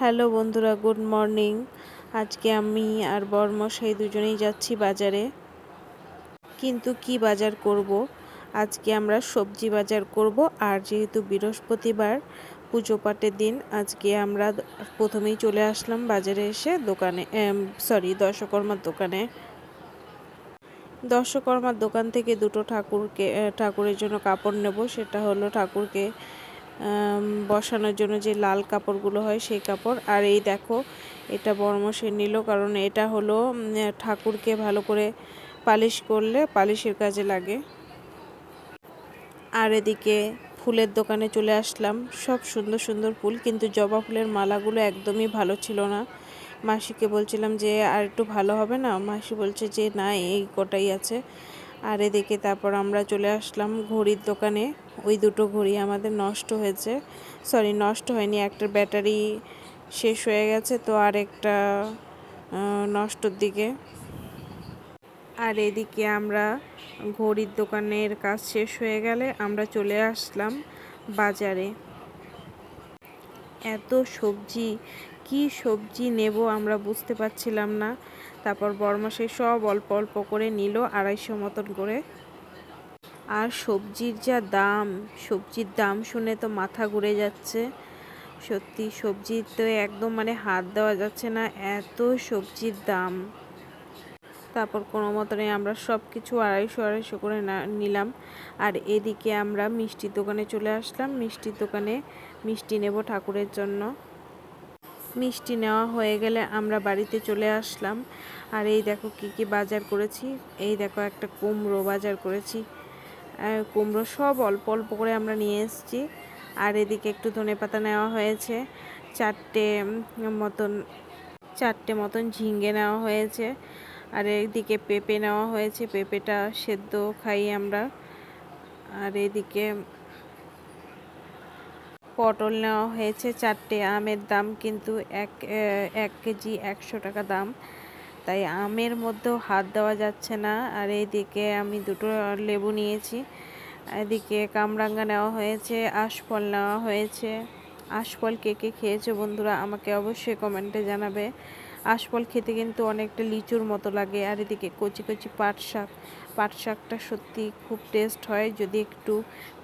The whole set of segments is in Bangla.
হ্যালো বন্ধুরা, গুড মর্নিং। আজকে আমি আর বরমশাই দুজনেই যাচ্ছি বাজারে। কিন্তু কি বাজার করব? আজকে আমরা সবজি বাজার করব আর যেহেতু বৃহস্পতিবার, পুজো পাটের দিন, আজকে আমরা প্রথমেই চলে আসলাম বাজারে এসে দোকানে সরি দশকর্মার দোকানে। দশকর্মার দোকান থেকে দুটো ঠাকুরকে ঠাকুরের জন্য কাপড় নেব, সেটা হলো ঠাকুরকে বসানোর জন্য যে লাল কাপড়গুলো হয় সেই কাপড়। আর এই দেখো, এটা বর্মসে নিল, কারণ এটা হলো ঠাকুরকে ভালো করে পালিশ করলে পালিশের কাজে লাগে। আর এদিকে ফুলের দোকানে চলে আসলাম। সব সুন্দর সুন্দর ফুল, কিন্তু জবা ফুলের মালাগুলো একদমই ভালো ছিল না। মাসিকে বলছিলাম যে, আর একটু ভালো হবে না? মাসি বলছে যে, না, এই কটাই আছে। আর এদিকে তারপর আমরা চলে আসলাম ঘড়ির দোকানে। ওই দুটো ঘড়ি আমাদের নষ্ট হয়েছে। সরি নষ্ট হয়নি, একটা ব্যাটারি শেষ হয়ে গেছে, তো আর একটা নষ্টর দিকে। আর এদিকে আমরা ঘড়ির দোকানের কাজ শেষ হয়ে গেলে আমরা চলে আসলাম বাজারে। এত সবজি কি সবজি নেব আমরা বুঝতে পারছিলাম না। তারপর বরমাসে সব অল্প অল্প করে নিল আড়াইশো মতন করে। আর সবজির যা দাম, সবজির দাম শুনে তো মাথা ঘুরে যাচ্ছে। সত্যি সবজি তো একদম মানে হাত দেওয়া যাচ্ছে না, এত সবজির দাম। তারপর কোনো মতনে আমরা সব কিছু আড়াইশো আড়াইশো করে নিলাম। আর এদিকে আমরা মিষ্টির দোকানে চলে আসলাম। মিষ্টির দোকানে মিষ্টি নেব ঠাকুরের জন্য। মিষ্টি নেওয়া হয়ে গেলে আমরা বাড়িতে চলে আসলাম। আর এই দেখো কি কি বাজার করেছি। এই দেখো একটা কুমড়ো বাজার করেছি। কুমড়ো সব অল্প অল্প করে আমরা নিয়ে এসেছি। আর এদিকে একটু ধনে পাতা নেওয়া হয়েছে। চারটে মতন চারটে মতন ঝিঙ্গে নেওয়া হয়েছে। আর এদিকে পেঁপে নেওয়া হয়েছে। পেঁপেটা সেদ্ধ খাই আমরা। আর এদিকে পটল নেওয়া হয়েছে চারটে আমের দাম কিন্তু এক এক কেজি একশো টাকা দাম। তাই আমের মধ্যেও হাত দেওয়া যাচ্ছে না। আর এইদিকে আমি দুটো লেবু নিয়েছি। এদিকে কামরাঙ্গা নেওয়া হয়েছে, আশফল নেওয়া হয়েছে। আশফল কে কে খেয়েছে বন্ধুরা আমাকে অবশ্যই কমেন্টে জানাবে। আশফল খেতে কিন্তু অনেকটা লিচুর মতো লাগে আর এদিকে কচি কচি পাট শাক। পাট শাকটা সত্যি খুব টেস্ট হয়। যদি একটু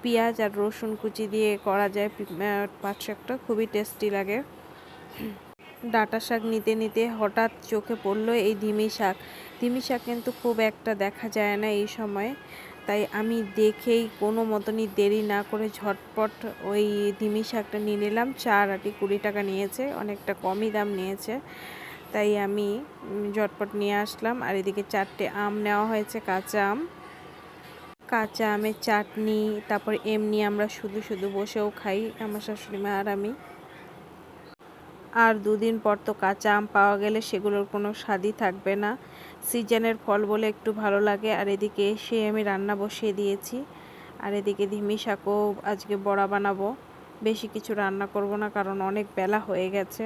পেঁয়াজ আর রসুন কুচি দিয়ে করা যায় পাট শাকটা খুবই টেস্টি লাগে। ডাটা শাক নিতে নিতে হঠাৎ চোখে পড়ল এই ধিমি শাক। ধিমি শাক কিন্তু খুব একটা দেখা যায় না এই সময়। তাই আমি দেখেই কোনো মতনই দেরি না করে ঝটপট ওই ধিমি শাকটা নিয়ে নিলাম। চার আটি কুড়ি টাকা নিয়েছে, অনেকটা কমই দাম নিয়েছে। তাই আমি ঝটপট নিয়ে আসলাম। আর এদিকে চারটে আম নেওয়া হয়েছে, কাঁচা আম। কাঁচা আমের চাটনি, তারপর এমনি আমরা শুধু শুধু বসেও খাই, আমার শাশুড়ি মা আর আমি। আর দুদিন পর তো কাঁচা আম পাওয়া গেলে সেগুলোর কোনো স্বাদই থাকবে না। সিজনের ফল বলে একটু ভালো লাগে। আর এদিকে এসে আমি রান্না বসিয়ে দিয়েছি। আর এদিকে ধিমি শাকও আজকে বড়া বানাবো। বেশি কিছু রান্না করব না, কারণ অনেক বেলা হয়ে গেছে।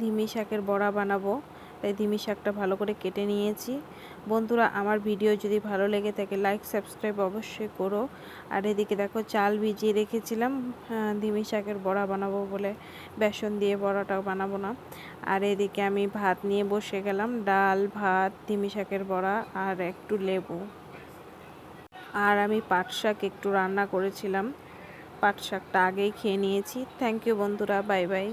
ধিমি শাকের বড়া বানাবো। তাই ধিমি শাকটা ভালো করে কেটে নিয়েছি। বন্ধুরা, আমার ভিডিও যদি ভালো লেগে থাকে লাইক সাবস্ক্রাইব অবশ্যই করো। আর এদিকে দেখো, চাল ভিজিয়ে রেখেছিলাম। ধিমি শাকের বড়া বানাবো বলে, বেসন দিয়ে বড়াটাও বানাবো না। আর এদিকে আমি ভাত নিয়ে বসে গেলাম, ডাল, ভাত, ধিমি শাকের বড়া আর একটু লেবু। আর আমি পাট শাক একটু রান্না করেছিলাম। পাট শাকটা আগেই খেয়ে নিয়েছি। থ্যাংক ইউ বন্ধুরা বাই বাই